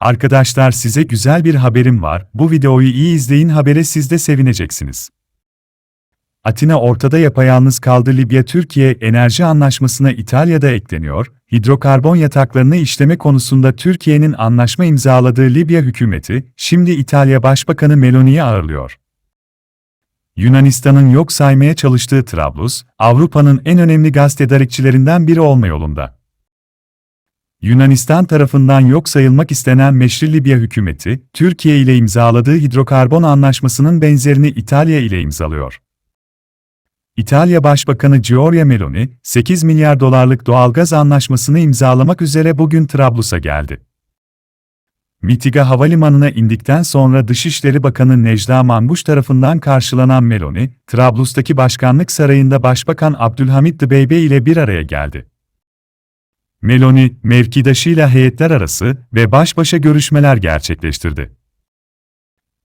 Arkadaşlar size güzel bir haberim var. Bu videoyu iyi izleyin habere siz de sevineceksiniz. Atina ortada yapayalnız kaldı Libya Türkiye enerji anlaşmasına İtalya'da ekleniyor. Hidrokarbon yataklarını işleme konusunda Türkiye'nin anlaşma imzaladığı Libya hükümeti, şimdi İtalya Başbakanı Meloni'yi ağırlıyor. Yunanistan'ın yok saymaya çalıştığı Trablus, Avrupa'nın en önemli gaz tedarikçilerinden biri olma yolunda. Yunanistan tarafından yok sayılmak istenen Meşri Libya hükümeti, Türkiye ile imzaladığı hidrokarbon anlaşmasının benzerini İtalya ile imzalıyor. İtalya Başbakanı Giorgia Meloni, 8 milyar dolarlık doğalgaz anlaşmasını imzalamak üzere bugün Trablus'a geldi. Mitiga Havalimanı'na indikten sonra Dışişleri Bakanı Necda Manguş tarafından karşılanan Meloni, Trablus'taki Başkanlık Sarayı'nda Başbakan Abdülhamit Dibeybe ile bir araya geldi. Meloni, mevkidaşıyla heyetler arası ve baş başa görüşmeler gerçekleştirdi.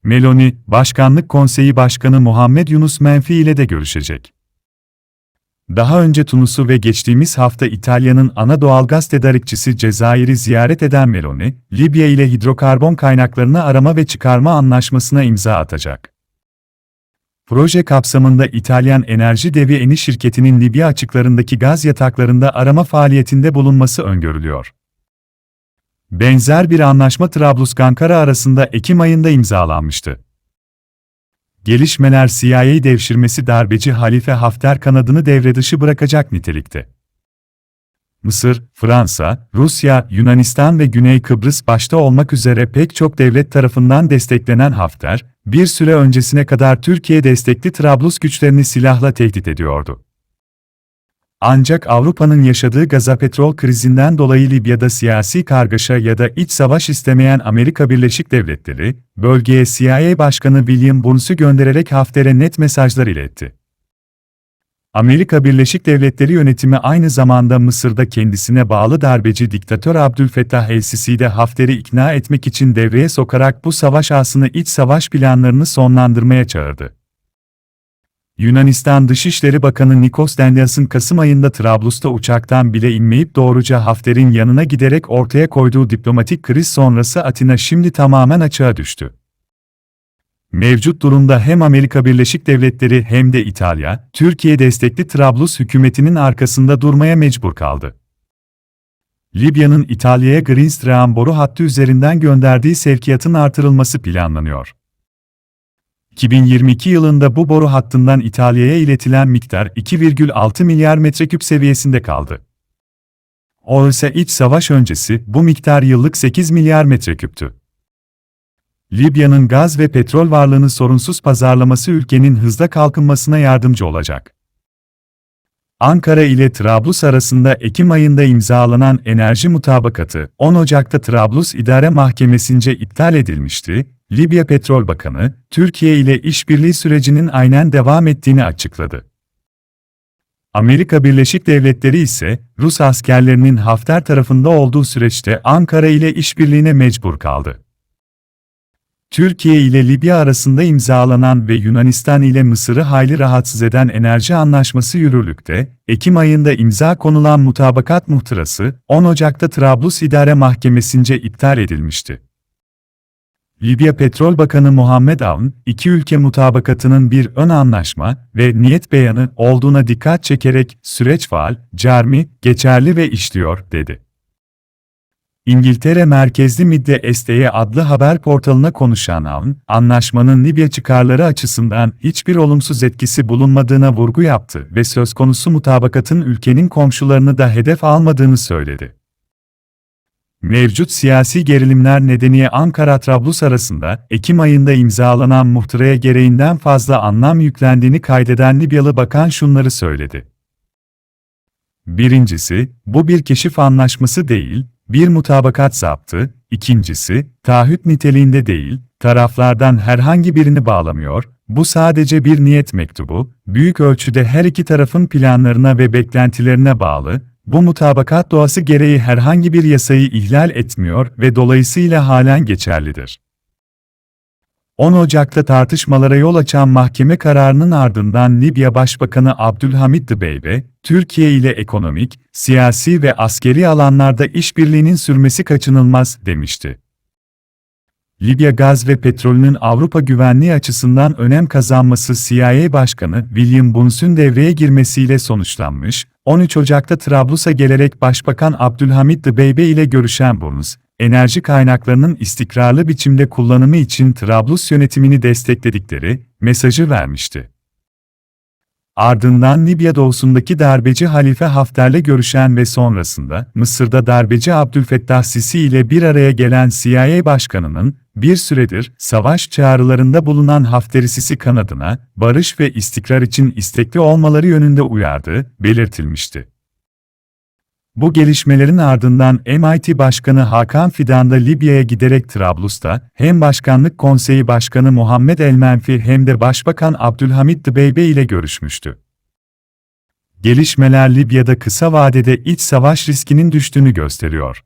Meloni, Başkanlık Konseyi Başkanı Muhammed Yunus Menfi ile de görüşecek. Daha önce Tunus'u ve geçtiğimiz hafta İtalya'nın ana doğalgaz tedarikçisi Cezayir'i ziyaret eden Meloni, Libya ile hidrokarbon kaynaklarını arama ve çıkarma anlaşmasına imza atacak. Proje kapsamında İtalyan enerji devi Eni şirketinin Libya açıklarındaki gaz yataklarında arama faaliyetinde bulunması öngörülüyor. Benzer bir anlaşma Trablus-Ankara arasında Ekim ayında imzalanmıştı. Gelişmeler CIA devşirmesi darbeci Halife Hafter kanadını devre dışı bırakacak nitelikte. Mısır, Fransa, Rusya, Yunanistan ve Güney Kıbrıs başta olmak üzere pek çok devlet tarafından desteklenen Hafter, bir süre öncesine kadar Türkiye destekli Trablus güçlerini silahla tehdit ediyordu. Ancak Avrupa'nın yaşadığı gaza petrol krizinden dolayı Libya'da siyasi kargaşa ya da iç savaş istemeyen Amerika Birleşik Devletleri, bölgeye CIA Başkanı William Burns'u göndererek Hafter'e net mesajlar iletti. Amerika Birleşik Devletleri yönetimi aynı zamanda Mısır'da kendisine bağlı darbeci diktatör Abdülfettah el-Sisi'yi de Hafter'i ikna etmek için devreye sokarak bu savaş ağasını iç savaş planlarını sonlandırmaya çağırdı. Yunanistan Dışişleri Bakanı Nikos Dendias'ın Kasım ayında Trablus'ta uçaktan bile inmeyip doğruca Hafter'in yanına giderek ortaya koyduğu diplomatik kriz sonrası Atina şimdi tamamen açığa düştü. Mevcut durumda hem Amerika Birleşik Devletleri hem de İtalya, Türkiye destekli Trablus hükümetinin arkasında durmaya mecbur kaldı. Libya'nın İtalya'ya Greenstream boru hattı üzerinden gönderdiği sevkiyatın artırılması planlanıyor. 2022 yılında bu boru hattından İtalya'ya iletilen miktar 2,6 milyar metreküp seviyesinde kaldı. Oysa iç savaş öncesi bu miktar yıllık 8 milyar metreküptü. Libya'nın gaz ve petrol varlığını sorunsuz pazarlaması ülkenin hızla kalkınmasına yardımcı olacak. Ankara ile Trablus arasında Ekim ayında imzalanan enerji mutabakatı 10 Ocak'ta Trablus İdare Mahkemesi'nce iptal edilmişti. Libya Petrol Bakanı, Türkiye ile işbirliği sürecinin aynen devam ettiğini açıkladı. Amerika Birleşik Devletleri ise Rus askerlerinin Hafter tarafında olduğu süreçte Ankara ile işbirliğine mecbur kaldı. Türkiye ile Libya arasında imzalanan ve Yunanistan ile Mısır'ı hayli rahatsız eden enerji anlaşması yürürlükte, Ekim ayında imza konulan mutabakat muhtırası, 10 Ocak'ta Trablus İdare Mahkemesi'nce iptal edilmişti. Libya Petrol Bakanı Muhammed Avn, iki ülke mutabakatının bir ön anlaşma ve niyet beyanı olduğuna dikkat çekerek süreç faal, carmi, geçerli ve işliyor, dedi. İngiltere merkezli Midde STE adlı haber portalına konuşan Avn, anlaşmanın Libya çıkarları açısından hiçbir olumsuz etkisi bulunmadığına vurgu yaptı ve söz konusu mutabakatın ülkenin komşularını da hedef almadığını söyledi. Mevcut siyasi gerilimler nedeniyle Ankara-Trablus arasında Ekim ayında imzalanan muhtıraya gereğinden fazla anlam yüklendiğini kaydeden Libyalı bakan şunları söyledi. Birincisi, bu bir keşif anlaşması değil, bir mutabakat zaptı, ikincisi, taahhüt niteliğinde değil, taraflardan herhangi birini bağlamıyor, bu sadece bir niyet mektubu, büyük ölçüde her iki tarafın planlarına ve beklentilerine bağlı, bu mutabakat doğası gereği herhangi bir yasayı ihlal etmiyor ve dolayısıyla halen geçerlidir. 10 Ocak'ta tartışmalara yol açan mahkeme kararının ardından Libya Başbakanı Abdülhamid Dibeybe, Türkiye ile ekonomik, siyasi ve askeri alanlarda işbirliğinin sürmesi kaçınılmaz demişti. Libya gaz ve petrolünün Avrupa güvenliği açısından önem kazanması CIA Başkanı William Bunce'un devreye girmesiyle sonuçlanmış, 13 Ocak'ta Trablus'a gelerek Başbakan Abdülhamit Dibeybe ile görüşen Bunce, enerji kaynaklarının istikrarlı biçimde kullanımı için Trablus yönetimini destekledikleri mesajı vermişti. Ardından Libya doğusundaki darbeci Halife Hafter'le görüşen ve sonrasında Mısır'da darbeci Abdülfettah Sisi ile bir araya gelen CIA Başkanı'nın bir süredir savaş çağrılarında bulunan Hafter'i Sisi kanadına barış ve istikrar için istekli olmaları yönünde uyardığı belirtilmişti. Bu gelişmelerin ardından MIT Başkanı Hakan Fidan da Libya'ya giderek Trablus'ta hem Başkanlık Konseyi Başkanı Muhammed El-Menfi hem de Başbakan Abdülhamit Dibeybe ile görüşmüştü. Gelişmeler Libya'da kısa vadede iç savaş riskinin düştüğünü gösteriyor.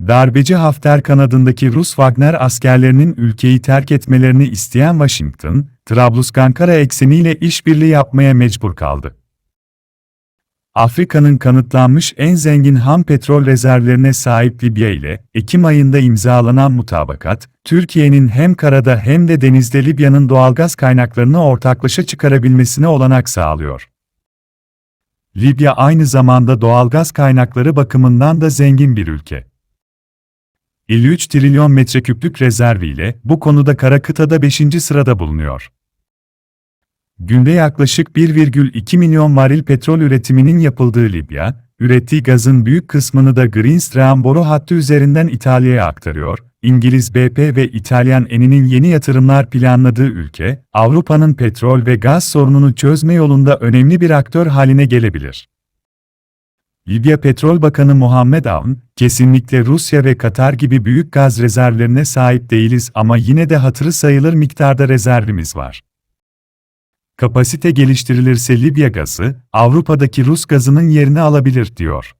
Darbeci Hafter kanadındaki Rus Wagner askerlerinin ülkeyi terk etmelerini isteyen Washington, Trablus-Ankara ekseniyle işbirliği yapmaya mecbur kaldı. Afrika'nın kanıtlanmış en zengin ham petrol rezervlerine sahip Libya ile Ekim ayında imzalanan mutabakat, Türkiye'nin hem karada hem de denizde Libya'nın doğalgaz kaynaklarını ortaklaşa çıkarabilmesine olanak sağlıyor. Libya aynı zamanda doğalgaz kaynakları bakımından da zengin bir ülke. 53 trilyon metreküplük rezerviyle bu konuda kara kıtada 5. sırada bulunuyor. Günde yaklaşık 1,2 milyon varil petrol üretiminin yapıldığı Libya, ürettiği gazın büyük kısmını da Greenstream boru hattı üzerinden İtalya'ya aktarıyor. İngiliz BP ve İtalyan Eni'nin yeni yatırımlar planladığı ülke, Avrupa'nın petrol ve gaz sorununu çözme yolunda önemli bir aktör haline gelebilir. Libya Petrol Bakanı Muhammed Avn, kesinlikle Rusya ve Katar gibi büyük gaz rezervlerine sahip değiliz ama yine de hatırı sayılır miktarda rezervimiz var. Kapasite geliştirilirse Libya gazı, Avrupa'daki Rus gazının yerini alabilir, diyor.